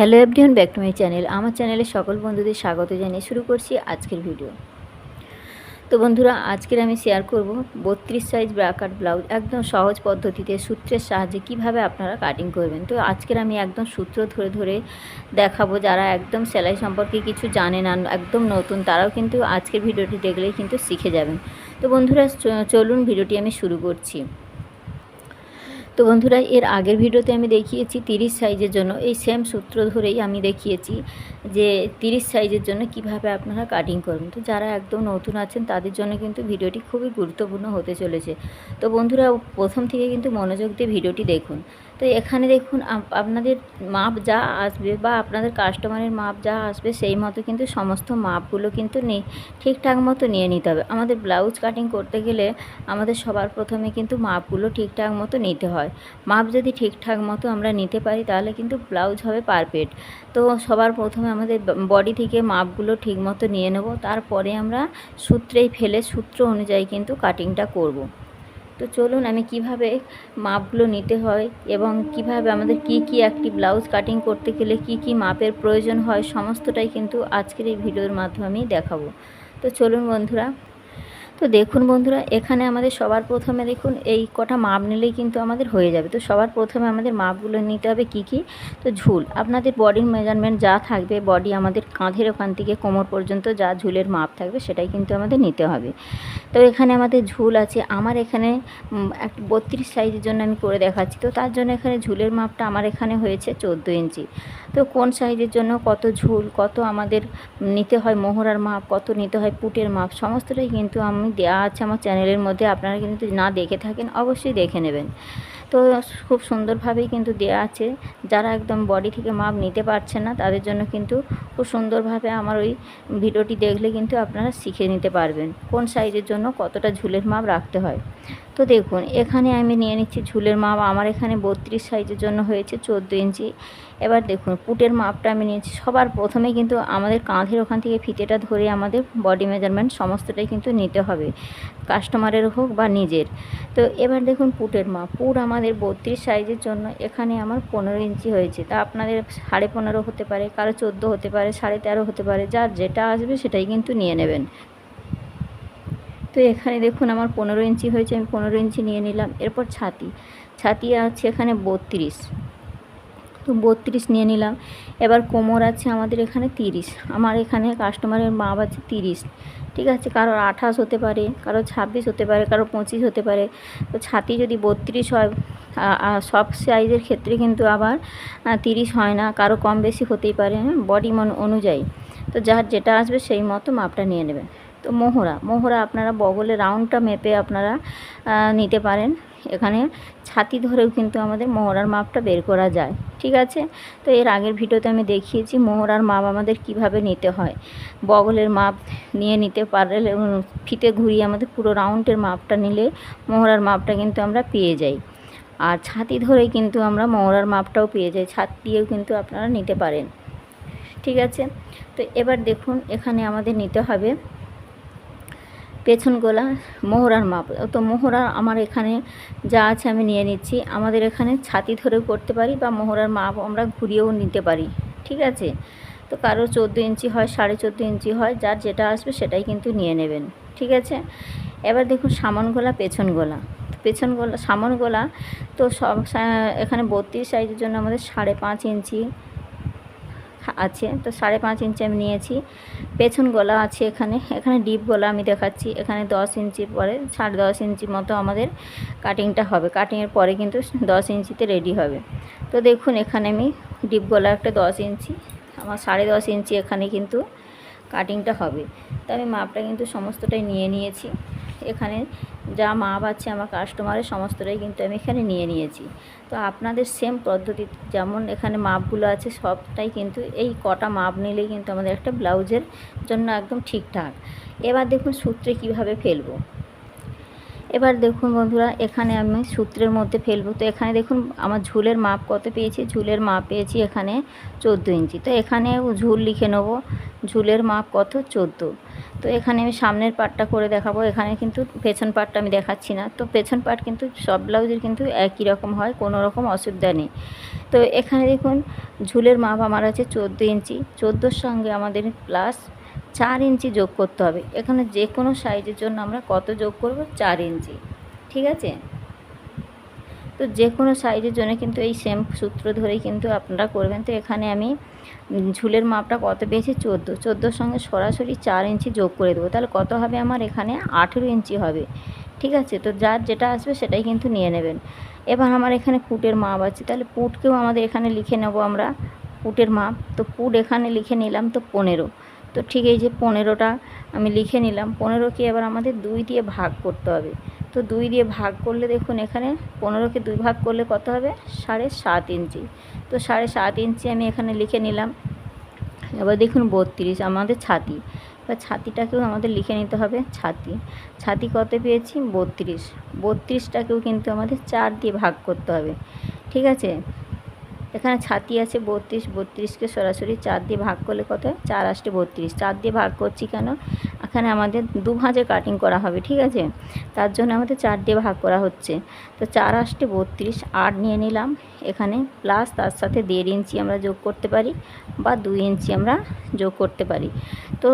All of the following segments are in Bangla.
Hello everyone, back to my channel. আমার চ্যানেলে সকল বন্ধুদের স্বাগত জানিয়ে শুরু করছি আজকের ভিডিও। তো বন্ধুরা, আজকের আমি শেয়ার করব বত্রিশ সাইজ ব্রাকাট ব্লাউজ একদম সহজ পদ্ধতিতে সূত্রের সাহায্যে কীভাবে আপনারা কাটিং করবেন। তো আজকের আমি একদম সূত্র ধরে ধরে দেখাবো, যারা একদম সেলাই সম্পর্কে কিছু জানে না, একদম নতুন, তারাও কিন্তু আজকের ভিডিওটি দেখলেই কিন্তু শিখে যাবেন। তো বন্ধুরা চলুন ভিডিওটি আমি শুরু করছি। তো বন্ধুরা, এর আগের ভিডিওতে আমি দেখিয়েছি তিরিশ সাইজের জন্য, এই সেম সূত্র ধরেই আমি দেখিয়েছি যে তিরিশ সাইজের জন্য কীভাবে আপনারা কাটিং করবেন। তো যারা একদম নতুন আছেন, তাদের জন্য কিন্তু ভিডিওটি খুবই গুরুত্বপূর্ণ হতে চলেছে। তো বন্ধুরা, প্রথম থেকে কিন্তু মনোযোগ দিয়ে ভিডিওটি দেখুন। তো এখানে দেখুন আপনাদের মাপ যা আসবে বা আপনাদের কাস্টমারের মাপ যা আসবে, সেই মতো কিন্তু সমস্ত মাপগুলো কিন্তু নেই ঠিকঠাক মতো নিয়ে নিতে হবে। আমাদের ব্লাউজ কাটিং করতে গেলে আমাদের সবার প্রথমে কিন্তু মাপগুলো ঠিকঠাক মতো নিতে হয়। মাপ যদি ঠিকঠাক মতো আমরা নিতে পারি, তাহলে কিন্তু ব্লাউজ হবে পারফেক্ট তো সবার প্রথমে আমাদের বডি থেকে মাপগুলো ঠিক মতো নিয়ে নেব। তারপরে আমরা সূত্রেই ফেলে সূত্র অনুযায়ী কিন্তু কাটিংটা করব। তো চলুন আমি কীভাবে মাপগুলো নিতে হয় এবং কীভাবে আমাদের কি কি একটি ব্লাউজ কাটিং করতে গেলে কি কি মাপের প্রয়োজন হয়, সমস্তটাই কিন্তু আজকের এই ভিডিওর মাধ্যমে আমি দেখাবো। তো চলুন বন্ধুরা তো দেখুন বন্ধুরা, এখানে আমাদের সবার প্রথমে দেখুন এই কটা মাপ নিলেই কিন্তু আমাদের হয়ে যাবে। তো সবার প্রথমে আমাদের মাপগুলো নিতে হবে কি কি? তো ঝুল, আপনাদের বডির মেজারমেন্ট যা থাকবে বডি আমাদের কাঁধের ওখান থেকে কোমর পর্যন্ত যা ঝুলের মাপ থাকবে সেটাই কিন্তু আমাদের নিতে হবে। তো এখানে আমাদের ঝুল আছে, আমার এখানে এক বত্রিশ সাইজের জন্য আমি করে দেখাচ্ছি। তো তার জন্য এখানে ঝুলের মাপটা আমার এখানে হয়েছে চোদ্দ ইঞ্চি। তো কোন সাইজের জন্য কত ঝুল, কত আমাদের নিতে হয়, মোহরার মাপ, কত নিতে হয়, পুটের মাপ, সমস্তটাই কিন্তু আমি দেওয়া আছে আমার চ্যানেলের মধ্যে, আপনারা কিন্তু না দেখে থাকেন, অবশ্যই দেখে নেবেন। তো খুব সুন্দরভাবেই কিন্তু দেওয়া আছে। যারা একদম বডি থেকে মাপ নিতে পারছে না, তাদের জন্য কিন্তু খুব সুন্দরভাবে আমার ওই ভিডিওটি দেখলে কিন্তু আপনারা শিখে নিতে পারবেন, কোন সাইজের জন্য কতটা ঝুলের মাপ রাখতে হয়। তো দেখুন, এখানে আমি নিয়ে নিচ্ছি ঝুলের মাপ। আমার এখানে বত্রিশ সাইজের জন্য হয়েছে চোদ্দ ইঞ্চি। এবার দেখুন, পুটের মাপটা আমি নিয়েছি সবার প্রথমে কিন্তু আমাদের কাঁধের ওখান থেকে ফিতেটা ধরে আমাদের বডি মেজারমেন্ট সমস্তটাই কিন্তু নিতে হবে। কাস্টমারের হোক বা নিজের। তো এবার দেখুন পুটের মাপ। পুট আমাদের বত্রিশ সাইজের জন্য এখানে আমার পনেরো ইঞ্চি হয়েছে। তা আপনাদের সাড়ে পনেরো হতে পারে, কারও চোদ্দ হতে পারে, সাড়ে তেরো হতে পারে, যার যেটা আসবে সেটাই কিন্তু নিয়ে নেবেন। তো এখানে দেখুন আমার পনেরো ইঞ্চি হয়েছে, আমি পনেরো ইঞ্চি নিয়ে নিলাম। এরপর ছাতি। ছাতি আছে এখানে বত্রিশ। তো বত্রিশ নিয়ে নিলাম। এবার কোমর আছে আমাদের এখানে তিরিশ। আমার এখানে কাস্টমারের মাপ আছে তিরিশ। ঠিক আছে, কারোর আঠাশ হতে পারে কারও ছাব্বিশ হতে পারে কারও পঁচিশ হতে পারে। তো ছাতি যদি বত্রিশ হয় সব সাইজের ক্ষেত্রে কিন্তু আবার তিরিশ হয় না। কারও কম বেশি হতেই পারে বডি মন অনুযায়ী। তো যার যেটা আসবে সেই মতো মাপটা নিয়ে নেবেন তো মোহরা মোহরা আপনারা বগলে রাউন্ডটা মেপে আপনারা নিতে পারেন। এখানে ছাতি ধরেও কিন্তু আমাদের মোহরার মাপটা বের করা যায়, ঠিক আছে? তো এর আগের ভিডিওতে আমি দেখিয়েছি মোহরার মাপ আমাদের কীভাবে নিতে হয়। বগলের মাপ নিয়ে নিতে পারলে ফিতে ঘুরিয়ে আমাদের পুরো রাউন্ডের মাপটা নিলে মোহরার মাপটা কিন্তু আমরা পেয়ে যাই। আর ছাতি ধরেই কিন্তু আমরা মোহরার মাপটাও পেয়ে যাই, ছাত দিয়েও কিন্তু আপনারা নিতে পারেন, ঠিক আছে? তো এবার দেখুন, এখানে আমাদের নিতে হবে পেছন গলা মোহরার মাপ। তো মোহরা আমার এখানে যা আছে আমি নিয়ে নিচ্ছি। আমাদের এখানে ছাতি ধরেও করতে পারি বা মোহরার মাপ আমরা ঘুরিয়েও নিতে পারি। ঠিক আছে? তো কারও চোদ্দ ইঞ্চি হয়, সাড়ে চোদ্দ ইঞ্চি হয়, যার যেটা আসবে সেটাই কিন্তু নিয়ে নেবেন। ঠিক আছে? এবার দেখুন সামন গলা পেছন গলা পেছন গলা সামন গলা তো সব এখানে বত্রিশ সাইজের জন্য আমাদের সাড়ে পাঁচ ইঞ্চি আছে, তো সাড়ে পাঁচ ইঞ্চি আমি নিয়েছি। পেছন গলা আছে এখানে এখানে ডিপ গলা আমি দেখাচ্ছি, এখানে দশ ইঞ্চির পরে, সাড়ে দশ ইঞ্চি মতো আমাদের কাটিংটা হবে। কাটিংয়ের পরে কিন্তু দশ ইঞ্চিতে রেডি হবে। তো দেখুন, এখানে আমি ডিপ গলা একটা দশ ইঞ্চি, আমার সাড়ে দশ ইঞ্চি এখানে কিন্তু কাটিংটা হবে। তো আমি মাপটা কিন্তু সমস্তটাই নিয়ে নিয়েছি। এখানে যা মাপ আছে আমার কাস্টমারের সমস্তটাই কিন্তু আমি এখানে নিয়ে নিয়েছি। তো আপনাদের সেম পদ্ধতি, যেমন এখানে মাপগুলো আছে, সবটাই কিন্তু এই কটা মাপ নিলেই কিন্তু আমাদের একটা ব্লাউজের জন্য একদম ঠিকঠাক। এবার দেখুন সূত্রে কীভাবে ফেলব। এবার দেখুন বন্ধুরা, এখানে আমি সূত্রের মধ্যে ফেলব। তো এখানে দেখুন, আমার ঝুলের মাপ কত পেয়েছি? ঝুলের মাপ পেয়েছি এখানে চোদ্দ ইঞ্চি। তো এখানে ঝুল লিখে নেব, ঝুলের মাপ কত? চোদ্দ। তো এখানে আমি সামনের পার্টটা করে দেখাবো। এখানে কিন্তু পেছন পার্টটা আমি দেখাচ্ছি না। তো পেছন পার্ট কিন্তু সব ব্লাউজের কিন্তু একই রকম হয়, কোনো রকম অসুবিধা নেই। তো এখানে দেখুন, ঝুলের মাপ আমার আছে চোদ্দ ইঞ্চি। চোদ্দোর সঙ্গে আমাদের প্লাস চার ইঞ্চি যোগ করতে হবে। এখানে যে কোনো সাইজের জন্য আমরা কত যোগ করব? চার ইঞ্চি। ঠিক আছে? তো যে কোনো সাইজের জন্য কিন্তু এই সেম সূত্র ধরেই কিন্তু আপনারা করবেন। তো এখানে আমি ঝুলের মাপটা কত পেয়েছি? চোদ্দ। চোদ্দোর সঙ্গে সরাসরি চার ইঞ্চি যোগ করে দেবো। তাহলে কত হবে আমার? এখানে আঠেরো ইঞ্চি হবে। ঠিক আছে? তো যার যেটা আসবে সেটাই কিন্তু নিয়ে নেবেন। এবার আমার এখানে পুটের মাপ আছে। তাহলে পুটকেও আমাদের এখানে লিখে নেব আমরা পুটের মাপ। তো পুট এখানে লিখে নিলাম তো পনেরো। তো ঠিক এই যে পনেরোটা আমি লিখে নিলাম। পনেরোকে এবার আমাদের দুই দিয়ে ভাগ করতে হবে। তো দুই দিয়ে ভাগ করলে দেখুন এখানে পনেরোকে দুই ভাগ করলে কত হবে? সাড়ে সাত ইঞ্চি। তো সাড়ে সাত ইঞ্চি আমি এখানে লিখে নিলাম। এবার দেখুন বত্রিশ, আমাদের ছাতি। এবার ছাতিটাকেও আমাদের লিখে নিতে হবে ছাতি। ছাতি কত পেয়েছি? বত্রিশ। বত্রিশটাকেও কিন্তু আমাদের চার দিয়ে ভাগ করতে হবে। ঠিক আছে? এখানে ছাতি আছে বত্রিশ, বত্রিশকে সরাসরি চার দিয়ে ভাগ করলে কত হয়? চার আসতে বত্রিশ। চার দিয়ে ভাগ করছি কেন? এখানে আমাদের দু ভাঁজে কাটিং করা হবে, ঠিক আছে? তার জন্য আমাদের চার দিয়ে ভাগ করা হচ্ছে। তো চার আসতে বত্রিশ, আট নিয়ে নিলাম। এখানে প্লাস তার সাথে দেড় ইঞ্চি আমরা যোগ করতে পারি বা দুই ইঞ্চি আমরা যোগ করতে পারি। তো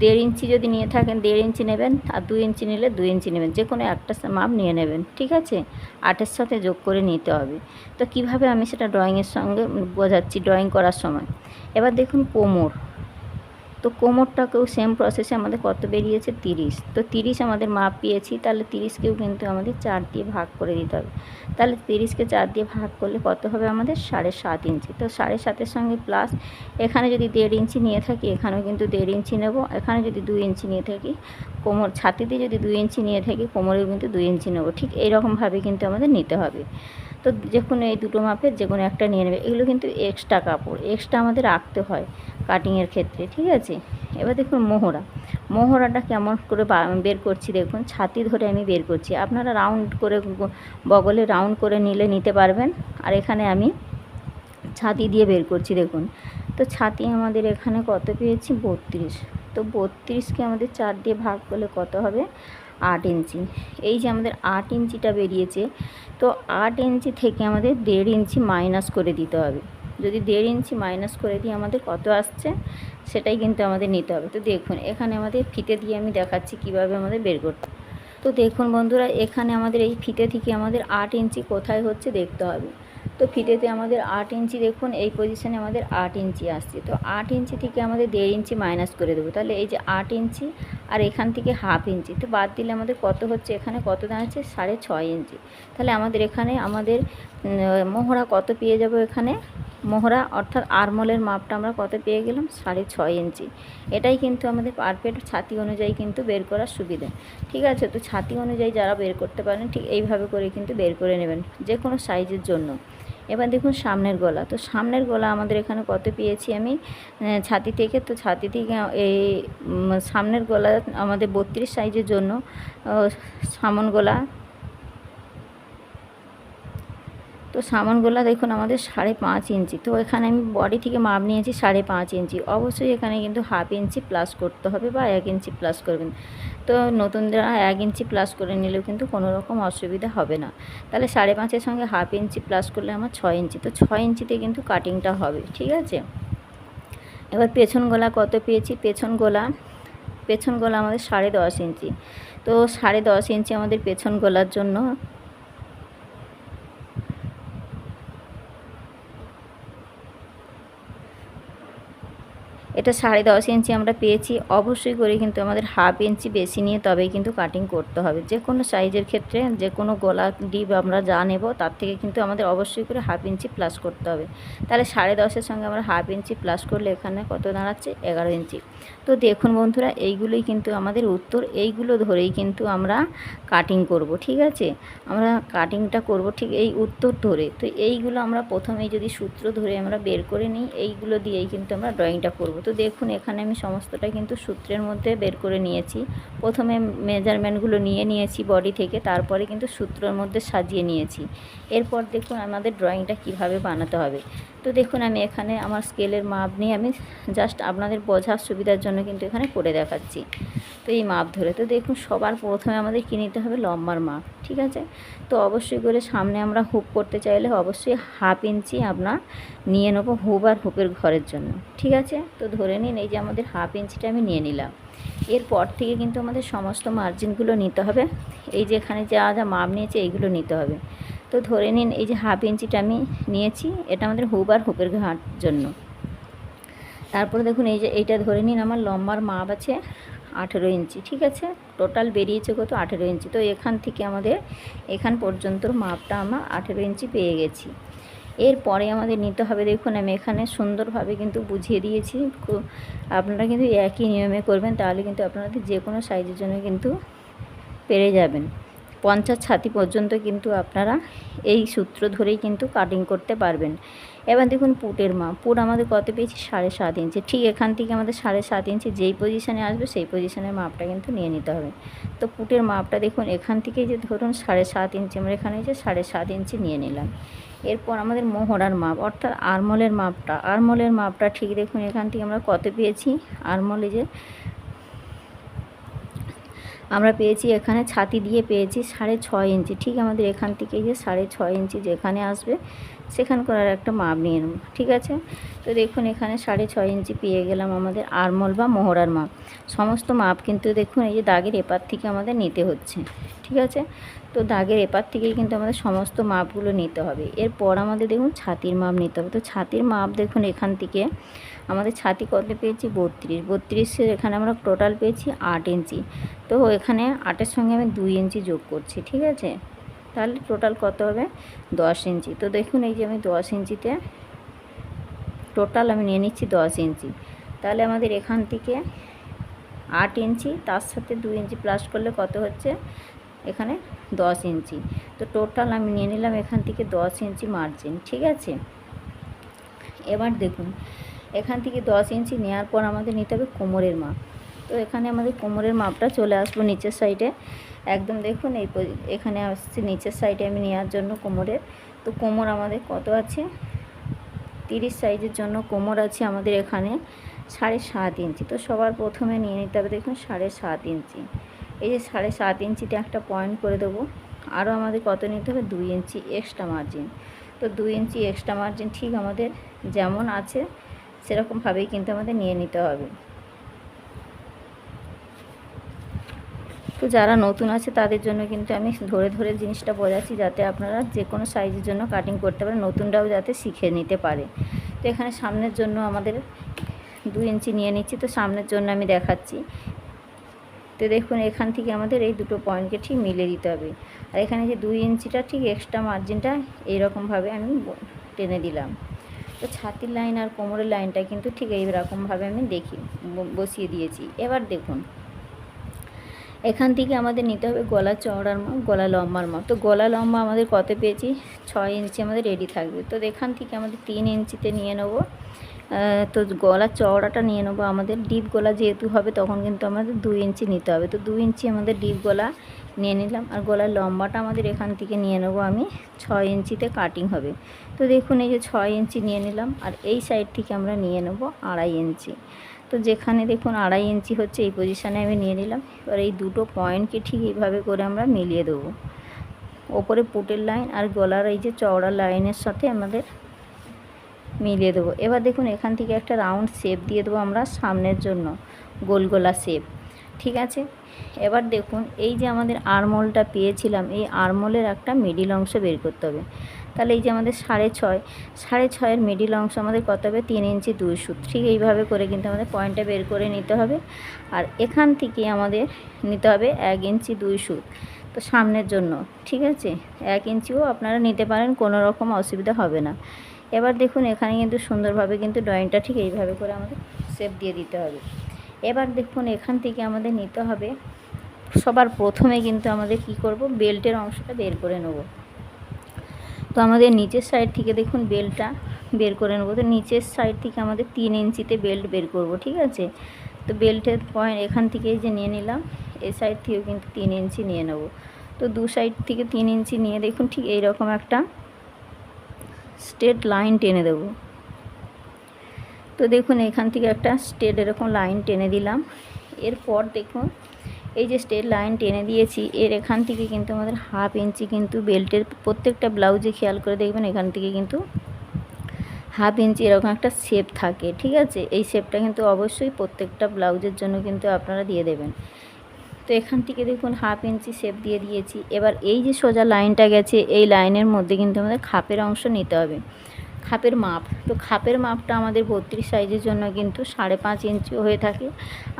দেড় ইঞ্চি যদি নিয়ে থাকেন, দেড় ইঞ্চি নেবেন আর দুই ইঞ্চি নিলে দুই ইঞ্চি নেবেন। যে কোনো একটা মাপ নিয়ে নেবেন, ঠিক আছে? আটের সাথে যোগ করে নিতে হবে। তো কীভাবে আমি সেটা ড্রয়িংয়ের সঙ্গে বোঝাচ্ছি ড্রয়িং করার সময়? এবার দেখুন কোমর। তো কোমরটাকেও সেম প্রসেসে আমাদের কত বেরিয়েছে? তিরিশ। তো তিরিশ আমাদের মাপ পেয়েছি, তাহলে তিরিশকেও কিন্তু আমাদের চার দিয়ে ভাগ করে দিতে হবে। তাহলে তিরিশকে চার দিয়ে ভাগ করলে কত হবে আমাদের? সাড়ে সাত ইঞ্চি। তো সাড়ে সাতের সঙ্গে প্লাস এখানে যদি দেড় ইঞ্চি নিয়ে থাকি, এখানেও কিন্তু দেড় ইঞ্চি নেব। এখানে যদি দুই ইঞ্চি নিয়ে থাকি, কোমর ছাতিতে যদি দুই ইঞ্চি নিয়ে থাকি, কোমরেও কিন্তু দুই ইঞ্চি নেব। ঠিক এইরকমভাবে কিন্তু আমাদের নিতে হবে। তো যে কোনো এই দুটো মাপের যে কোনো একটা নিয়ে নেবে। এগুলো কিন্তু এক্সট্রা কাপড় এক্সট্রা আমাদের রাখতে হয় কাটিংয়ের ক্ষেত্রে, ঠিক আছে? এবার দেখুন মোহরা। মোহরাটা কেমন করে বের করছি, দেখুন, ছাতি ধরে আমি বের করছি। আপনারা রাউন্ড করে বগলে রাউন্ড করে নিলে নিতে পারবেন। আর এখানে আমি ছাতি দিয়ে বের করছি, দেখুন। তো ছাতি আমাদের এখানে কত পেয়েছি? বত্রিশ। তো বত্রিশকে আমাদের চার দিয়ে ভাগ করলে কত হবে? আট ইঞ্চি। এই যে আমাদের আট ইঞ্চিটা বেরিয়েছে, তো আট ইঞ্চি থেকে আমাদের দেড় ইঞ্চি মাইনাস করে দিতে হবে। যদি দেড় ইঞ্চি মাইনাস করে দিয়ে আমাদের কত আসছে, সেটাই কিন্তু আমাদের নিতে হবে। তো দেখুন, এখানে আমাদের ফিতে দিয়ে আমি দেখাচ্ছি কীভাবে আমাদের বের করতে তো দেখুন বন্ধুরা, এখানে আমাদের এই ফিতে থেকে আমাদের আট ইঞ্চি কোথায় হচ্ছে দেখতে হবে। তো ফিতেতে আমাদের আট ইঞ্চি দেখুন, এই পজিশানে আমাদের আট ইঞ্চি আসছে। তো আট ইঞ্চি থেকে আমাদের দেড় ইঞ্চি মাইনাস করে দেবো। তাহলে এই যে আট ইঞ্চি আর এখান থেকে হাফ ইঞ্চি, তো বাদ দিলে আমাদের কত হচ্ছে? এখানে কত দাঁড়াচ্ছে? সাড়ে ছয় ইঞ্চি। তাহলে আমাদের এখানে আমাদের মোহরা কত পেয়ে যাব এখানে? মোহরা অর্থাৎ আরমলের মাপটা আমরা কত পেয়ে গেলাম? সাড়ে ছয় ইঞ্চি। এটাই কিন্তু আমাদের পারফেক্ট ছাতি অনুযায়ী কিন্তু বের করার সুবিধা। ঠিক আছে? তো ছাতি অনুযায়ী যারা বের করতে পারেন, ঠিক এইভাবে করে কিন্তু বের করে নেবেন যে কোনো সাইজের জন্য। এবার দেখুন সামনের গলা। তো সামনের গলা আমাদের এখানে কত পেয়েছি আমি? ছাতি থেকে, তো ছাতি থেকে এই সামনের গলা আমাদের বত্রিশ সাইজের জন্য সামন গলা। তো সামানগুলো দেখুন আমাদের সাড়ে পাঁচ ইঞ্চি। তো এখানে আমি বডি থেকে মাপ নিয়েছি সাড়ে পাঁচ ইঞ্চি। অবশ্যই এখানে কিন্তু হাফ ইঞ্চি প্লাস করতে হবে বা এক ইঞ্চি প্লাস করবেন। তো নতুনরা এক ইঞ্চি প্লাস করে নিলেও কিন্তু কোনো রকম অসুবিধা হবে না। তাহলে সাড়ে পাঁচের সঙ্গে হাফ ইঞ্চি প্লাস করলে আমার ছয় ইঞ্চি। তো ছয় ইঞ্চিতে কিন্তু কাটিংটা হবে, ঠিক আছে? এবার পেছন গলা কত পেয়েছি? পেছন গলা পেছন গলা আমাদের সাড়ে দশ ইঞ্চি। তো সাড়ে দশ ইঞ্চি আমাদের পেছন গলার জন্য এটা সাড়ে দশ ইঞ্চি আমরা পেয়েছি। অবশ্যই করে কিন্তু আমাদের হাফ ইঞ্চি বেশি নিয়ে তবেই কিন্তু কাটিং করতে হবে। যে কোনো সাইজের ক্ষেত্রে যে কোনো গলা ডিপ আমরা যা নেব, তার থেকে কিন্তু আমাদের অবশ্যই করে হাফ ইঞ্চি প্লাস করতে হবে। তাহলে সাড়ে দশের সঙ্গে আমরা হাফ ইঞ্চি প্লাস করলে এখানে কত দাঁড়াচ্ছে? এগারো ইঞ্চি। তো দেখুন বন্ধুরা, এইগুলোই কিন্তু আমাদের উত্তর। এইগুলো ধরেই কিন্তু আমরা কাটিং করব, ঠিক আছে? আমরা কাটিংটা করব ঠিক এই উত্তর ধরে। তো এইগুলো আমরা প্রথমেই যদি সূত্র ধরে আমরা বের করে নিই, এইগুলো দিয়েই কিন্তু আমরা ড্রয়িংটা করব তো দেখুন, এখানে আমি সমস্তটা কিন্তু সূত্রের মধ্যে বের করে নিয়েছি। প্রথমে মেজারমেন্টগুলো নিয়ে নিয়েছি বডি থেকে, তারপরে কিন্তু সূত্রের মধ্যে সাজিয়ে নিয়েছি। এরপর দেখুন, আমাদের ড্রয়িংটা কীভাবে বানাতে হবে। তো দেখুন, আমি এখানে আমার স্কেলের মাপ নিয়ে আমি জাস্ট আপনাদের বোঝার সুবিধার জন্য কিন্তু এখানে করে দেখাচ্ছি। তো এই মাপ ধরে, তো দেখুন, সবার প্রথমে আমাদের কী নিতে হবে? লম্বার মাপ। ঠিক আছে? তো অবশ্যই করে সামনে আমরা হুপ করতে চাইলে অবশ্যই হাফ ইঞ্চি আপনার নিয়ে নেব হুপ আর হুপের ঘরের জন্য। ঠিক আছে? তো ধরে নিন এই যে আমাদের হাফ ইঞ্চিটা আমি নিয়ে নিলাম। এরপর থেকে কিন্তু আমাদের সমস্ত মার্জিনগুলো নিতে হবে। এই যে এখানে যা যা মাপ নিয়েছে এইগুলো নিতে হবে। তো ধরে নিন এই যে হাফ ইঞ্চিটা আমি নিয়েছি, এটা আমাদের হুপ আর হুপের ঘাট জন্য। তারপরে দেখুন এই যে এইটা ধরে নিন আমার লম্বার মাপ আছে আঠেরো ইঞ্চি, ঠিক আছে? টোটাল বেরিয়েছে কত? আঠেরো ইঞ্চি। তো এখান থেকে আমাদের, এখান পর্যন্ত মাপটা আমরা আঠেরো ইঞ্চি পেয়ে গেছি। এরপরে আমাদের নিতে হবে, দেখুন আমি এখানে সুন্দরভাবে কিন্তু বুঝিয়ে দিয়েছি। আপনারা কিন্তু একই নিয়মে করবেন, তাহলে কিন্তু আপনাদের যে কোনো সাইজের জন্য কিন্তু পেরে যাবেন। পঞ্চাশ ছাতি পর্যন্ত কিন্তু আপনারা এই সূত্র ধরেই কিন্তু কাটিং করতে পারবেন। এবার দেখুন পুটের মাপ পুট আমাদের কত পেয়েছি? সাড়ে সাত ইঞ্চি। ঠিক এখান থেকে আমাদের সাড়ে সাত ইঞ্চি যেই পজিশানে আসবে, সেই পজিশানের মাপটা কিন্তু নিয়ে নিতে হবে। তো পুটের মাপটা দেখুন, এখান থেকে যে ধরুন সাড়ে সাত ইঞ্চি আমরা এখানে যে সাড়ে সাত ইঞ্চি নিয়ে নিলাম। এরপর আমাদের মোহরার মাপ, অর্থাৎ আরমলের মাপটা। আরমলের মাপটা ঠিক দেখুন, এখান থেকে আমরা কত পেয়েছি? আরমলে যে আমরা পেয়েছি এখানে ছাতি দিয়ে পেয়েছি সাড়ে ছয় ইঞ্চি। ঠিক আমাদের এখান থেকে যে সাড়ে ছয় ইঞ্চি যেখানে আসবে সেখান করার একটা মাপ নিয়ে নেব, ঠিক আছে? তো দেখুন, এখানে সাড়ে ছয় ইঞ্চি পেয়ে গেলাম আমাদের আরমল বা মোহরার মাপ। সমস্ত মাপ কিন্তু দেখুন, এই যে দাগের এপার থেকে আমাদের নিতে হচ্ছে, ঠিক আছে? তো দাগের এপার থেকেই কিন্তু আমাদের সমস্ত মাপগুলো নিতে হবে। এরপর আমাদের দেখুন, ছাতির মাপ নিতে হবে। তো ছাতির মাপ দেখুন, এখান থেকে আমাদের ছাতি কত পেয়েছি? বত্রিশ। বত্রিশের এখানে আমরা টোটাল পেয়েছি আট ইঞ্চি। তো এখানে আটের সঙ্গে আমি দুই ইঞ্চি যোগ করছি, ঠিক আছে? তাহলে টোটাল কত হবে? দশ ইঞ্চি। তো দেখুন এই যে আমি দশ ইঞ্চিতে টোটাল আমি নিয়ে নিচ্ছি দশ ইঞ্চি। তাহলে আমাদের এখান থেকে আট ইঞ্চি, তার সাথে দুই ইঞ্চি প্লাস করলে কত হচ্ছে? এখানে দশ ইঞ্চি। তো টোটাল আমি নিয়ে নিলাম এখান থেকে দশ ইঞ্চি মার্জিন ঠিক আছে? এবার দেখুন, এখান থেকে দশ ইঞ্চি নেওয়ার পর আমাদের নিতে হবে কোমরের মাপ। তো এখানে আমাদের কোমরের মাপটা চলে আসব নিচের সাইডে একদম দেখুন, এই এখানে আসছে, নিচের সাইডে আমি নেওয়ার জন্য কোমরের। তো কোমর আমাদের কত আছে? তিরিশ সাইজের জন্য কোমর আছে আমাদের এখানে সাড়ে সাত ইঞ্চি। তো সবার প্রথমে নিয়ে নিতে হবে দেখুন সাড়ে সাত ইঞ্চি। এই যে সাড়ে সাত ইঞ্চিতে একটা পয়েন্ট করে দেবো। আরও আমাদের কত নিতে হবে? দুই ইঞ্চি এক্সট্রা মার্জিন তো দুই ইঞ্চি এক্সট্রা মার্জিন ঠিক আমাদের যেমন আছে, সেরকমভাবেই কিন্তু আমাদের নিয়ে নিতে হবে। তো যারা নতুন আছে, তাদের জন্য কিন্তু আমি ধরে ধরে জিনিসটা বোঝাচ্ছি যাতে আপনারা যে কোনো সাইজের জন্য কাটিং করতে পারেন নতুনরাও যাতে শিখে নিতে পারে। তো এখানে সামনের জন্য আমাদের দু ইঞ্চি নিয়ে নিচ্ছি, তো সামনের জন্য আমি দেখাচ্ছি। তো দেখুন, এখান থেকে আমাদের এই দুটো পয়েন্টকে ঠিক মিলে দিতে হবে। আর এখানে যে দুই ইঞ্চিটা, ঠিক এক্সট্রা মার্জিনটা এইরকমভাবে আমি টেনে দিলাম। তো ছাতির লাইন আর কোমরের লাইনটা কিন্তু ঠিক এইরকমভাবে আমি দেখি বসিয়ে দিয়েছি। এবার দেখুন এখান থেকে আমাদের নিতে হবে গলা চওড়ার মাপ গলা লম্বার মাপ তো গলা লম্বা আমাদের কত পেয়েছি? ছয় ইঞ্চি আমাদের রেডি থাকবে। তো এখান থেকে আমাদের তিন ইঞ্চিতে নিয়ে নেব। তো গলার চওড়াটা নিয়ে নেব আমাদের। ডিপ গলা যেহেতু হবে, তখন কিন্তু আমাদের দুই ইঞ্চি নিতে হবে। তো দুই ইঞ্চি আমাদের ডিপ গলা নিয়ে নিলাম। আর গলার লম্বাটা আমাদের এখান থেকে নিয়ে নেব আমি। ছয় ইঞ্চিতে কাটিং হবে। তো দেখুন, এই যে ছয় ইঞ্চি নিয়ে নিলাম। আর এই সাইড থেকে আমরা নিয়ে নেব আড়াই ইঞ্চি। তো যেখানে দেখুন আড়াই ইঞ্চি হচ্ছে, এই পজিশানে আমি নিয়ে নিলাম। এবার এই দুটো পয়েন্টকে ঠিক এইভাবে করে আমরা মিলিয়ে দেবো। ওপরে পুটের লাইন আর গলার এই যে চওড়া লাইনের সাথে আমাদের মিলিয়ে দেবো। এবার দেখুন এখান থেকে একটা রাউন্ড শেপ দিয়ে দেবো আমরা সামনের জন্য, গোল গোলা শেপ ঠিক আছে? এবার দেখুন এই যে আমাদের আরমোলটা পেয়েছিলাম, এই আরমোলের একটা মিডিল অংশ বের করতে হবে। তাহলে এই যে আমাদের সাড়ে ছয়, সাড়ে ছয়ের মিডিল অংশ আমাদের কত হবে? তিন ইঞ্চি দুই সুত ঠিক এইভাবে করে কিন্তু আমাদের পয়েন্টটা বের করে নিতে হবে। আর এখান থেকে আমাদের নিতে হবে এক ইঞ্চি দুই সুত তো সামনের জন্য, ঠিক আছে? এক ইঞ্চিও আপনারা নিতে পারেন, কোনো রকম অসুবিধা হবে না। এবার দেখুন, এখানে কিন্তু সুন্দরভাবে কিন্তু ড্রয়িংটা ঠিক এইভাবে করে আমাদের শেপ দিয়ে দিতে হবে। এবার দেখুন, এখান থেকে আমাদের নিতে হবে, সবার প্রথমে কিন্তু আমাদের কি করব? বেল্টের অংশটা বের করে নেব। তো আমাদের নিচের সাইড থেকে দেখুন বেলটা বের করে নেব। তো নিচের সাইড থেকে আমাদের তিন ইঞ্চিতে বেল্ট বের করব, ঠিক আছে? তো বেল্টের পয়েন্ট এখান থেকে যে নিয়ে নিলাম এই সাইড থেকেও কিন্তু তিন ইঞ্চি নিয়ে নেব। তো দু সাইড থেকে তিন ইঞ্চি নিয়ে দেখুন ঠিক এইরকম একটা স্ট্রেট লাইন টেনে দেবো। তো দেখুন এখান থেকে একটা স্ট্রেট এরকম লাইন টেনে দিলাম। এরপর দেখুন এই যে স্টেট লাইন টেনে দিয়েছি, এর এখান থেকে কিন্তু আমাদের হাফ ইঞ্চি কিন্তু বেল্টের প্রত্যেকটা ব্লাউজে খেয়াল করে দেখবেন এখান থেকে কিন্তু হাফ ইঞ্চি এরকম একটা শেপ থাকে, ঠিক আছে? এই শেপটা কিন্তু অবশ্যই প্রত্যেকটা ব্লাউজের জন্য কিন্তু আপনারা দিয়ে দেবেন। তো এখান থেকে দেখুন হাফ ইঞ্চি শেপ দিয়ে দিয়েছি। এবার এই যে সোজা লাইনটা গেছে, এই লাইনের মধ্যে কিন্তু আমাদের খাপের অংশ নিতে হবে। খাপের মাপ। তো খাপের মাপটা আমাদের বত্রিশ সাইজের জন্য কিন্তু সাড়ে পাঁচ ইঞ্চি হয়ে থাকে,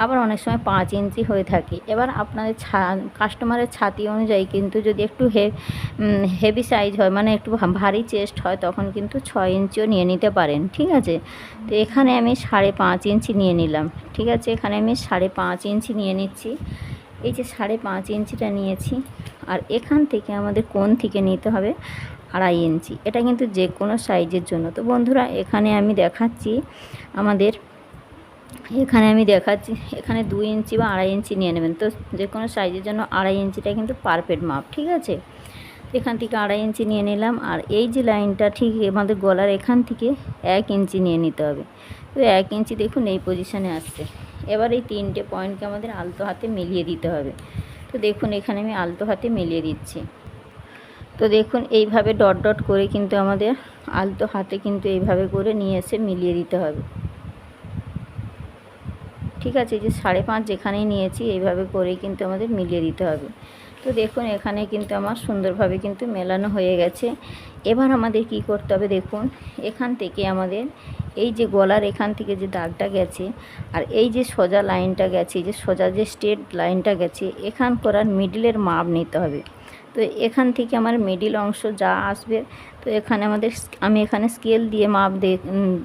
আবার অনেক সময় পাঁচ ইঞ্চি হয়ে থাকে। এবার আপনাদের ছা কাস্টমারের ছাতি অনুযায়ী কিন্তু যদি একটু হে হেভি সাইজ হয় মানে একটু ভারী চেস্ট হয়, তখন কিন্তু ছয় ইঞ্চিও নিয়ে নিতে পারেন, ঠিক আছে? তো এখানে আমি সাড়ে পাঁচ ইঞ্চি নিয়ে নিলাম, ঠিক আছে? এখানে আমি সাড়ে পাঁচ ইঞ্চি নিয়ে নিচ্ছি। এই যে সাড়ে পাঁচ ইঞ্চিটা নিয়েছি, আর এখান থেকে আমাদের কোন থেকে নিতে হবে? আড়াই ইঞ্চি। এটা কিন্তু যে কোনো সাইজের জন্য। তো বন্ধুরা, এখানে আমি দেখাচ্ছি আমাদের, এখানে আমি দেখাচ্ছি, এখানে দুই ইঞ্চি বা আড়াই ইঞ্চি নিয়ে নেবেন। তো যে কোনো সাইজের জন্য আড়াই ইঞ্চিটা কিন্তু পারফেক্ট মাপ ঠিক আছে? এখান থেকে আড়াই ইঞ্চি নিয়ে নিলাম, আর এই যে লাইনটা ঠিক আমাদের গলার এখান থেকে এক ইঞ্চি নিয়ে নিতে হবে। তো এক ইঞ্চি দেখুন এই পজিশানে আসছে। এবার এই তিনটে পয়েন্টকে আমাদের আলতো হাতে মিলিয়ে দিতে হবে। তো দেখুন, এখানে আমি আলতো হাতে মিলিয়ে দিচ্ছি। তো দেখুন, এইভাবে ডট ডট করে কিন্তু আমাদের আলতো হাতে কিন্তু এইভাবে করে নিয়ে এসে মিলিয়ে দিতে হবে। ঠিক আছে যে সাড়ে পাঁচ যেখানেই নিয়েছি, এইভাবে করেই কিন্তু আমাদের মিলিয়ে দিতে হবে। তো দেখুন, এখানে কিন্তু আমার সুন্দরভাবে কিন্তু মেলানো হয়ে গেছে। এবার আমাদের কি করতে হবে দেখুন, এখান থেকে আমাদের এই যে গলার এখান থেকে যে দাগটা গেছে আর এই যে সোজা লাইনটা গেছে যে সোজা যে স্ট্রেট লাইনটা গেছে, এখান করার মিডিলের মাপ নিতে হবে। তো এখান থেকে আমার মিডিল অংশ যা আসবে, তো এখানে আমাদের আমি এখানে স্কেল দিয়ে মাপ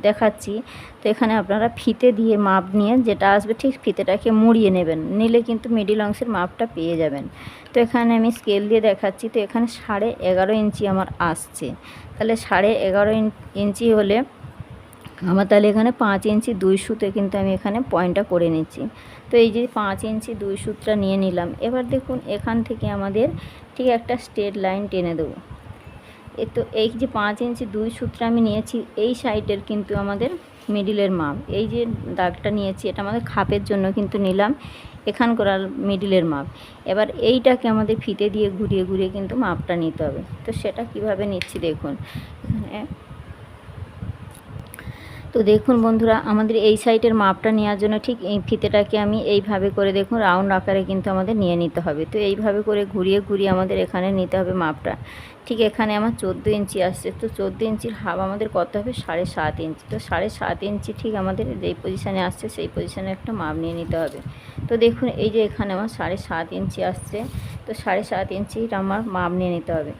দেখাচ্ছি। তো এখানে আপনারা ফিতে দিয়ে মাপ নিয়ে যেটা আসবে ঠিক ফিতেটাকে মুড়িয়ে নেবেন। নিলে কিন্তু মিডিল অংশের মাপটা পেয়ে যাবেন। তো এখানে আমি স্কেল দিয়ে দেখাচ্ছি। তো এখানে সাড়ে এগারো ইঞ্চি আমার আসছে। তাহলে সাড়ে এগারো ইঞ্চি হলে আমার তাহলে এখানে পাঁচ ইঞ্চি দুই সুতে কিন্তু আমি এখানে পয়েন্টটা করে নিচ্ছি। তো এই যে পাঁচ ইঞ্চি দুই সুতটা নিয়ে নিলাম। এবার দেখুন, এখান থেকে আমাদের ঠিক একটা স্ট্রেট লাইন টেনে দেবো। এ তো এই যে পাঁচ ইঞ্চি দুই সূত্র আমি নিয়েছি, এই সাইডের কিন্তু আমাদের মিডিলের মাপ। এই যে দাগটা নিয়েছি, এটা আমাদের খাপের জন্য কিন্তু নিলাম, এখান করার মিডিলের মাপ। এবার এইটাকে আমাদের ফিতে দিয়ে ঘুরিয়ে ঘুরিয়ে কিন্তু মাপটা নিতে হবে। তো সেটা কীভাবে নিচ্ছি দেখুন। এখানে তো দেখুন বন্ধুরা, আমাদের এই সাইডের মাপটা নেওয়ার জন্য ঠিক এই ফিতেটাকে আমি এইভাবে করে দেখুন, রাউন্ড আকারে কিন্তু আমাদের নিয়ে নিতে হবে। তো এইভাবে করে ঘুরিয়ে ঘুরিয়ে আমাদের এখানে নিতে হবে মাপটা। ঠিক এখানে আমার চোদ্দ ইঞ্চি আসছে, তো চোদ্দ ইঞ্চির হাফ আমাদের কত হবে সাড়ে সাত ইঞ্চি। তো সাড়ে সাত ইঞ্চি ঠিক আমাদের যেই পজিশানে আসছে, সেই পজিশানে একটা মাপ নিয়ে নিতে হবে। তো দেখুন, এই যে এখানে আমার সাড়ে সাত ইঞ্চি আসছে, তো সাড়ে সাত ইঞ্চিটা আমার মাপ নিয়ে নিতে হবে।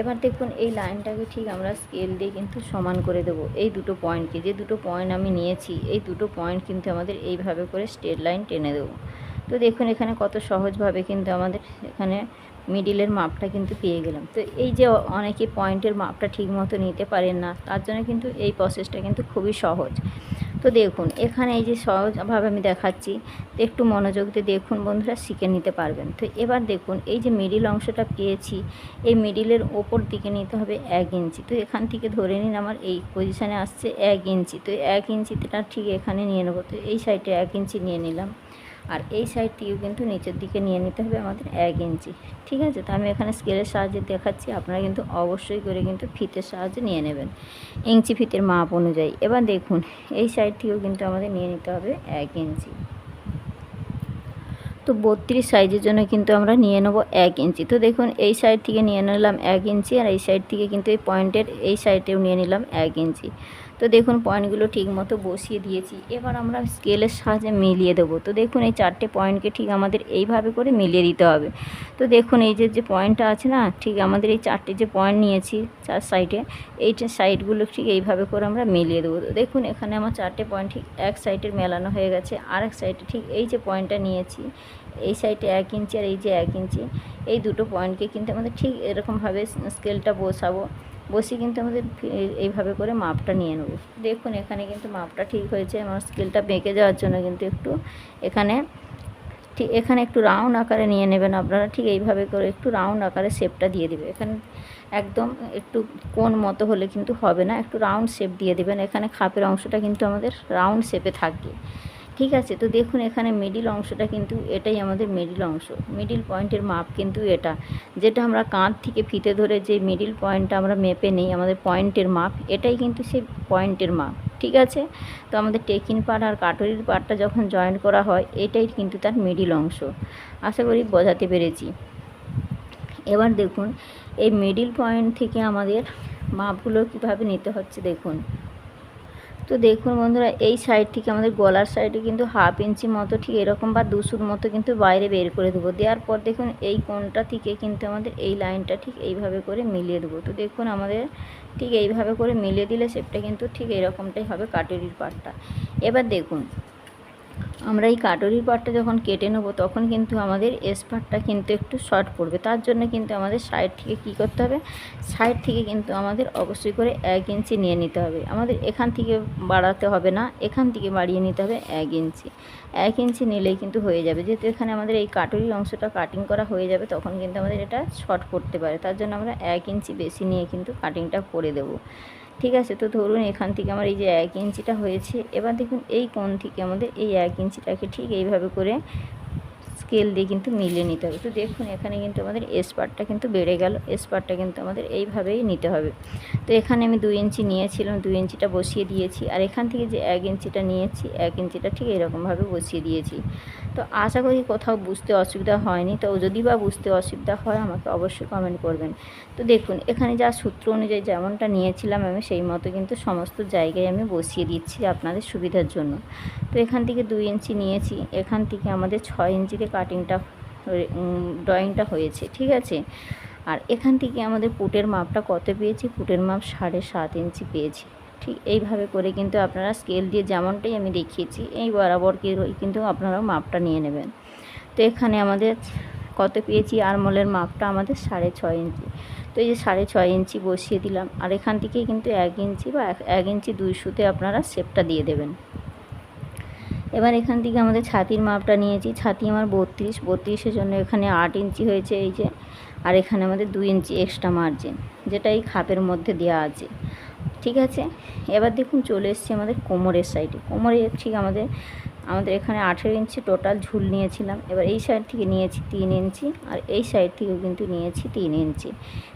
এবার দেখুন এই লাইনটাকে ঠিক আমরা স্কেল দিয়ে কিন্তু সমান করে দেবো। এই দুটো পয়েন্টকে যে দুটো পয়েন্ট আমি নিয়েছি, এই দুটো পয়েন্ট কিন্তু আমাদের এইভাবে করে স্ট্রেট লাইন টেনে দেবো। তো দেখুন এখানে কত সহজভাবে কিন্তু আমাদের এখানে মিডিলের মাপটা কিন্তু পেয়ে গেলাম। তো এই যে অনেকে পয়েন্টের মাপটা ঠিক মতো নিতে পারেন না, তার জন্য কিন্তু এই প্রসেসটা কিন্তু খুবই সহজ। তো দেখুন, এখানে এই যে সহজভাবে আমি দেখাচ্ছি, তো একটু মনোযোগ দিয়ে দেখুন বন্ধুরা, শিখে নিতে পারবেন। তো এবার দেখুন, এই যে মিডিল অংশটা পেয়েছি, এই মিডিলের ওপর দিকে নিতে হবে এক ইঞ্চি। তো এখান থেকে ধরে নিন, আমার এই পজিশানে আসছে এক ইঞ্চি। তো এক ইঞ্চিটা ঠিক এখানে নিয়ে নেব। তো এই সাইডে এক ইঞ্চি নিয়ে নিলাম। আর এই সাইড থেকেও কিন্তু নিচের দিকে নিয়ে নিতে হবে আমাদের এক ইঞ্চি। ঠিক আছে? তো আমি এখানে স্কেলের সাহায্যে দেখাচ্ছি। আপনারা কিন্তু অবশ্যই করে কিন্তু ফিতের সাহায্যে নিয়ে নেবেন। ইঞ্চি ফিতের মাপ অনুযায়ী। এবার দেখুন, এই সাইড থেকেও কিন্তু আমাদের নিয়ে নিতে হবে এক ইঞ্চি। তো বত্রিশ সাইজের জন্য কিন্তু আমরা নিয়ে নেব এক ইঞ্চি। তো দেখুন, এই সাইড থেকে নিয়ে নিলাম এক ইঞ্চি আর এই সাইড থেকে কিন্তু এই পয়েন্টের, এই সাইডেও নিয়ে নিলাম এক ইঞ্চি। তো দেখুন পয়েন্টগুলো ঠিক মতো বসিয়ে দিয়েছি। এবার আমরা স্কেলের সাহায্যে মিলিয়ে দেবো। তো দেখুন, এই চারটে পয়েন্টকে ঠিক আমাদের এইভাবে করে মিলিয়ে দিতে হবে। তো দেখুন, এই যে যে পয়েন্টটা আছে না, ঠিক আমাদের এই চারটে যে পয়েন্ট নিয়েছি চার সাইডে এই সাইডগুলো ঠিক এইভাবে করে আমরা মিলিয়ে দেবো। তো দেখুন, এখানে আমার চারটে পয়েন্ট ঠিক এক সাইডের মেলানো হয়ে গেছে। আর এক সাইডে ঠিক এই যে পয়েন্টটা নিয়েছি, এই সাইডে এক ইঞ্চি আর এই যে এক ইঞ্চি এই দুটো পয়েন্টকে কিন্তু আমাদের ঠিক এরকমভাবে স্কেলটা বসাবো। বসিয়ে কিন্তু আমাদের এইভাবে করে মাপটা নিয়ে নেব। দেখুন, এখানে কিন্তু মাপটা ঠিক হয়েছে। আমার স্কেলটা বেঁকে যাওয়ার জন্য কিন্তু একটু এখানে ঠিক, এখানে একটু রাউন্ড আকারে নিয়ে নেবেন আপনারা। ঠিক এইভাবে করে একটু রাউন্ড আকারে শেপটা দিয়ে দেবে। এখানে একদম একটু কোন মতো হলে কিন্তু হবে না। একটু রাউন্ড শেপ দিয়ে দেবেন। এখানে খাপের অংশটা কিন্তু আমাদের রাউন্ড শেপে থাকবে। ঠিক আছে? তো দেখুন, এখানে মিডিল অংশটা কিন্তু এটাই আমাদের মিডিল অংশ। মিডিল পয়েন্টের মাপ কিন্তু এটা। যেটা আমরা কাঁধ থেকে ফিতে ধরে যে মিডিল পয়েন্টটা আমরা মেপে নিই, আমাদের পয়েন্টের মাপ, এটাই কিন্তু সেই পয়েন্টের মাপ। ঠিক আছে? তো আমাদের টেকিন পার্ট আর কাটরির পার্টটা যখন জয়েন করা হয়, এটাই কিন্তু তার মিডিল অংশ। আশা করি বোঝাতে পেরেছি। এবার দেখুন, এই মিডিল পয়েন্ট থেকে আমাদের মাপগুলো কীভাবে নিতে হচ্ছে দেখুন। তো দেখুন বন্ধুরা, এই সাইড থেকে আমাদের গলার সাইডে কিন্তু হাফ ইঞ্চি মতো, ঠিক এরকম বা দুশোর মতো কিন্তু বাইরে বের করে দেবো। দেওয়ার পর দেখুন, এই কোনটা থেকে কিন্তু আমাদের এই লাইনটা ঠিক এইভাবে করে মিলিয়ে দেবো। তো দেখুন আমাদের ঠিক এইভাবে করে মিলিয়ে দিলে শেপটা কিন্তু ঠিক এরকমটাই হবে কাটুরির পাটটা এবার দেখুন আমরা এই কাটরির পাটটা যখন কেটে নেব, তখন কিন্তু আমাদের এস পাটটা কিন্তু একটু শর্ট পড়বে। তার জন্য কিন্তু আমাদের সাইড থেকে কি করতে হবে? সাইড থেকে কিন্তু আমাদের অবশ্যই করে এক ইঞ্চি নিয়ে নিতে হবে। আমাদের এখান থেকে বাড়াতে হবে না, এখান থেকে বাড়িয়ে নিতে হবে এক ইঞ্চি। এক ইঞ্চি নিলেই কিন্তু হয়ে যাবে। যেহেতু এখানে আমাদের এই কাটরির অংশটা কাটিং করা হয়ে যাবে, তখন কিন্তু আমাদের এটা শর্ট পড়তে পারে। তার জন্য আমরা এক ইঞ্চি বেশি নিয়ে কিন্তু কাটিংটা করে দেবো। ঠিক আছে, তো ধরুন এখান থেকে আমার এই যে এক ইঞ্চিটা হয়েছে, এবার দেখুন এই কোণ থেকে আমাদের এই এক ইঞ্চিটাকে ঠিক এইভাবে করে স্কেল দিয়ে কিন্তু মিলিয়ে নিতে হবে। তো দেখুন, এখানে কিন্তু আমাদের এস পার্টটা কিন্তু বেড়ে গেল। এস পার্টটা কিন্তু আমাদের এইভাবেই নিতে হবে। তো এখানে আমি দুই ইঞ্চি নিয়েছিলাম, দুই ইঞ্চিটা বসিয়ে দিয়েছি। আর এখান থেকে যে এক ইঞ্চিটা নিয়েছি, এক ইঞ্চিটা ঠিক এরকমভাবে বসিয়ে দিয়েছি। তো আশা করি কোথাও বুঝতে অসুবিধা হয়নি। তো যদি বা বুঝতে অসুবিধা হয়, আমাকে অবশ্যই কমেন্ট করবেন। তো দেখুন, এখানে যা সূত্র অনুযায়ী যেমনটা নিয়েছিলাম আমি, সেই মতো কিন্তু সমস্ত জায়গায় আমি বসিয়ে দিচ্ছি আপনাদের সুবিধার জন্য। তো এখান থেকে দুই ইঞ্চি নিয়েছি। এখান থেকে আমাদের ছয় ইঞ্চিতে কাটিংটা ড্রয়িংটা হয়েছে, ঠিক আছে? আর এখান থেকে আমাদের পুটের মাপটা কত পেয়েছি? পুটের মাপ সাড়ে সাত ইঞ্চি পেয়েছি। ঠিক এইভাবে করে কিন্তু আপনারা স্কেল দিয়ে যেমনটাই আমি দেখিয়েছি, এই বরাবর কিন্তু আপনারা মাপটা নিয়ে নেবেন। তো এখানে আমাদের কত পেয়েছি? আরমোলের মাপটা আমাদের সাড়ে ছয় ইঞ্চি। তো এই যে সাড়ে ছয় ইঞ্চি বসিয়ে দিলাম, আর এখান থেকে কিন্তু এক ইঞ্চি বা এক- ইঞ্চি দুই সুতে আপনারা শেপটা দিয়ে দেবেন। এবার এখান থেকে আমাদের ছাতির মাপটা নিয়েছি। ছাতি আমার বত্রিশ, বত্রিশের জন্য এখানে আট ইঞ্চি হয়েছে এই যে। আর এখানে আমাদের দুই ইঞ্চি এক্সট্রা মার্জিন যেটা এই খাপের মধ্যে দেওয়া আছে। ঠিক আছে? এবার দেখুন চলে এসেছি আমাদের কোমরের সাইডে কোমরে ঠিক আমাদের আমাদের এখানে আঠেরো ইঞ্চি টোটাল ঝুল নিয়েছিলাম। এবার এই সাইড থেকে নিয়েছি তিন ইঞ্চি আর এই সাইড থেকেও কিন্তু নিয়েছি তিন ইঞ্চি।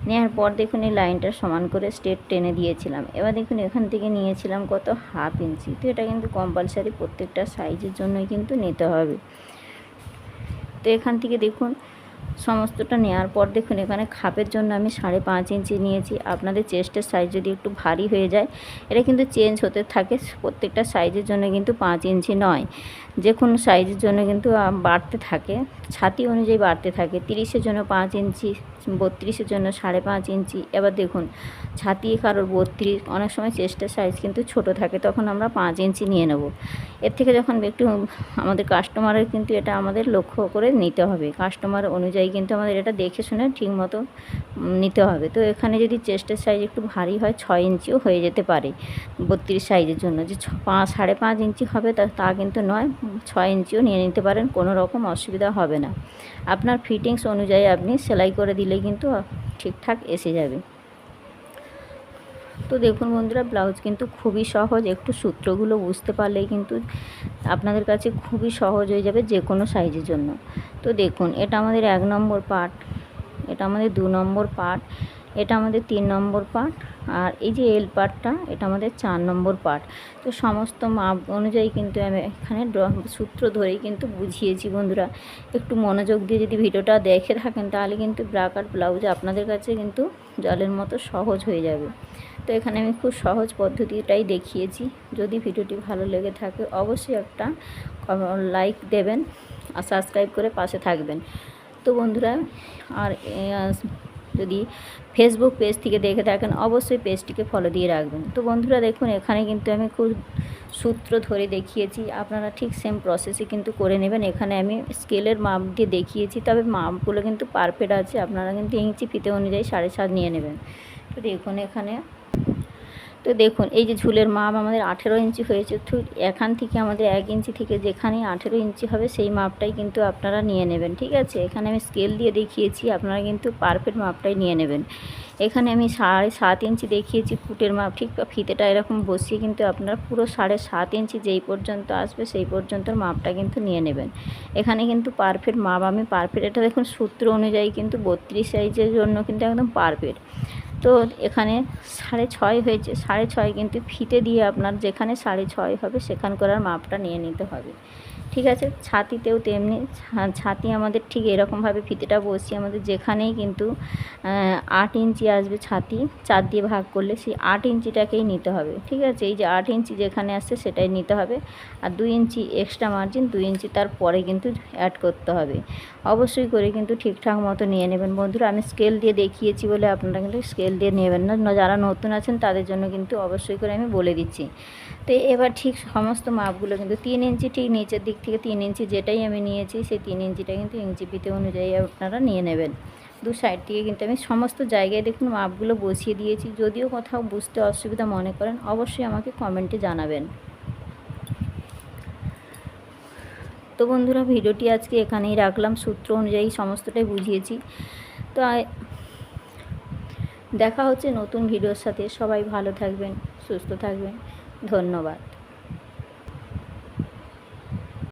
নেওয়ার পর দেখুন এই লাইনটা সমান করে স্টেট টেনে দিয়েছিলাম। এবার দেখুন এখান থেকে নিয়েছিলাম কত হাফ ইঞ্চি। তো এটা কিন্তু কম্পালসারি প্রত্যেকটা সাইজের জন্যই কিন্তু নিতে হবে। তো এখান থেকে দেখুন সমস্তটা নেওয়ার পর দেখুন, এখানে খাপের জন্য আমি সাড়ে পাঁচ ইঞ্চি নিয়েছি। আপনাদের চেস্টের সাইজ যদি একটু ভারী হয়ে যায়, এটা কিন্তু চেঞ্জ হতে থাকে। প্রত্যেকটা সাইজের জন্য কিন্তু পাঁচ ইঞ্চি নয়। যে কোনো সাইজের জন্য কিন্তু বাড়তে থাকে। ছাতি অনুযায়ী বাড়তে থাকে। তিরিশের জন্য পাঁচ ইঞ্চি, বত্রিশের জন্য সাড়ে পাঁচ ইঞ্চি। এবার দেখুন, ছাতি কারোর বত্রিশ, অনেক সময় চেস্টের সাইজ কিন্তু ছোট থাকে, তখন আমরা পাঁচ ইঞ্চি নিয়ে নেব। এর থেকে যখন একটু আমাদের কাস্টমারের কিন্তু এটা আমাদের লক্ষ্য করে নিতে হবে। কাস্টমার অনুযায়ী কিন্তু আমাদের এটা দেখে শুনে ঠিক মতো নিতে হবে। তো এখানে যদি চেস্টের সাইজ একটু ভারী হয়, ছয় ইঞ্চিও হয়ে যেতে পারে বত্রিশ সাইজের জন্য। যে পাঁচ, সাড়ে পাঁচ ইঞ্চি হবে তা কিন্তু নয়। ছয় ইঞ্চিও নিয়ে নিতে পারেন, কোনো রকম অসুবিধা হবে না। আপনার ফিটিংস অনুযায়ী আপনি সেলাই করে দিলে কিন্তু ঠিকঠাক এসে যাবে। তো দেখুন বন্ধুরা, ব্লাউজ কিন্তু খুবই সহজ, একটু সূত্রগুলো বুঝতে পারলেই কিন্তু আপনাদের কাছে খুবই সহজ হয়ে যাবে যে কোনো সাইজের জন্য। তো দেখুন, এটা আমাদের এক নম্বর পার্ট, এটা আমাদের দু নম্বর পার্ট। এটা আমাদের তিন নম্বর পার্ট। আর এই যে এল পার্টটা, এটা আমাদের চার নম্বর পার্ট। তো সমস্ত মাপ অনুযায়ী কিন্তু আমি এখানে ড্র- সূত্র ধরেই কিন্তু বুঝিয়েছি বন্ধুরা। একটু মনোযোগ দিয়ে যদি ভিডিওটা দেখে থাকেন, তাহলে কিন্তু ব্রাকার ব্লাউজ আপনাদের কাছে কিন্তু জলের মতো সহজ হয়ে যাবে। তো এখানে আমি খুব সহজ পদ্ধতিটাই দেখিয়েছি। যদি ভিডিওটি ভালো লেগে থাকে, অবশ্যই একটা লাইক দেবেন আর সাবস্ক্রাইব করে পাশে থাকবেন। তো বন্ধুরা, আর যদি ফেসবুক পেজ থেকে দেখে থাকেন, অবশ্যই পেজটিকে ফলো দিয়ে রাখবেন। তো বন্ধুরা দেখুন, এখানে কিন্তু আমি খুব সূত্র ধরে দেখিয়েছি। আপনারা ঠিক সেম প্রসেসে কিন্তু করে নেবেন। এখানে আমি স্কেলের মাপ দিয়ে দেখিয়েছি, তবে মাপগুলো কিন্তু পারফেক্ট আছে। আপনারা কিন্তু ইঞ্চি ফিতে অনুযায়ী সাড়ে সাত নিয়ে নেবেন। তো দেখুন এখানে তো দেখুন, এই যে ঝুলের মাপ আমাদের আঠেরো ইঞ্চি হয়েছে ঠিক এখান থেকে আমাদের এক ইঞ্চি থেকে যেখানে আঠেরো ইঞ্চি হবে, সেই মাপটাই কিন্তু আপনারা নিয়ে নেবেন, ঠিক আছে? এখানে আমি স্কেল দিয়ে দেখিয়েছি, আপনারা কিন্তু পারফেক্ট মাপটাই নিয়ে নেবেন। এখানে আমি সাড়ে সাত ইঞ্চি দেখিয়েছি ফুটের মাপ, ঠিক? ফিতেটা এরকম বসিয়ে কিন্তু আপনারা পুরো সাড়ে সাত ইঞ্চি যেই পর্যন্ত আসবে, সেই পর্যন্ত মাপটা কিন্তু নিয়ে নেবেন। এখানে কিন্তু পারফেক্ট মাপ, আমি পারফেক্ট এটা দেখুন সূত্র অনুযায়ী কিন্তু বত্রিশ সাইজের জন্য কিন্তু একদম পারফেক্ট তো এখানে সাড়ে ছয় হয়েছে। সাড়ে ছয় কিন্তু ফিতে দিয়ে আপনার যেখানে সাড়ে ছয় হবে সেখান করার মাপটা নিয়ে নিতে হবে। ঠিক আছে? ছাতিতেও তেমনি ছাতি আমাদের ঠিক এরকমভাবে ফিতেটা বসি আমাদের যেখানেই কিন্তু আট ইঞ্চি আসবে ছাতি, চার দিয়ে ভাগ করলে সেই আট ইঞ্চিটাকেই নিতে হবে, ঠিক আছে? এই যে আট ইঞ্চি যেখানে আসছে সেটাই নিতে হবে। আর দুই ইঞ্চি এক্সট্রা মার্জিন দুই ইঞ্চি তারপরে কিন্তু অ্যাড করতে হবে। অবশ্যই করে কিন্তু ঠিকঠাক মতো নিয়ে নেবেন। বন্ধুরা, আমি স্কেল দিয়ে দেখিয়েছি বলে আপনারা কিন্তু স্কেল দিয়ে নেবেন না। যারা নতুন আছেন তাদের জন্য কিন্তু অবশ্যই করে আমি বলে দিচ্ছি। তো এবার ঠিক সমস্ত মাপগুলো কিন্তু তিন ইঞ্চি ঠিক নিচের দিক থেকে তিন ইঞ্চি যেটাই আমি নিয়েছি, সেই তিন ইঞ্চিটা কিন্তু ইঞ্চি পিতে অনুযায়ী আপনারা নিয়ে নেবেন। দু সাইড থেকে কিন্তু আমি সমস্ত জায়গায় দেখুন মাপগুলো বসিয়ে দিয়েছি। যদিও কোথাও বুঝতে অসুবিধা মনে করেন, অবশ্যই আমাকে কমেন্টে জানাবেন। তো বন্ধুরা, ভিডিওটি আজকে এখানেই রাখলাম। সূত্র অনুযায়ী সমস্তটাই বুঝিয়েছি। তো দেখা হচ্ছে নতুন ভিডিওর সাথে। সবাই ভালো থাকবেন, সুস্থ থাকবেন। ধন্যবাদ।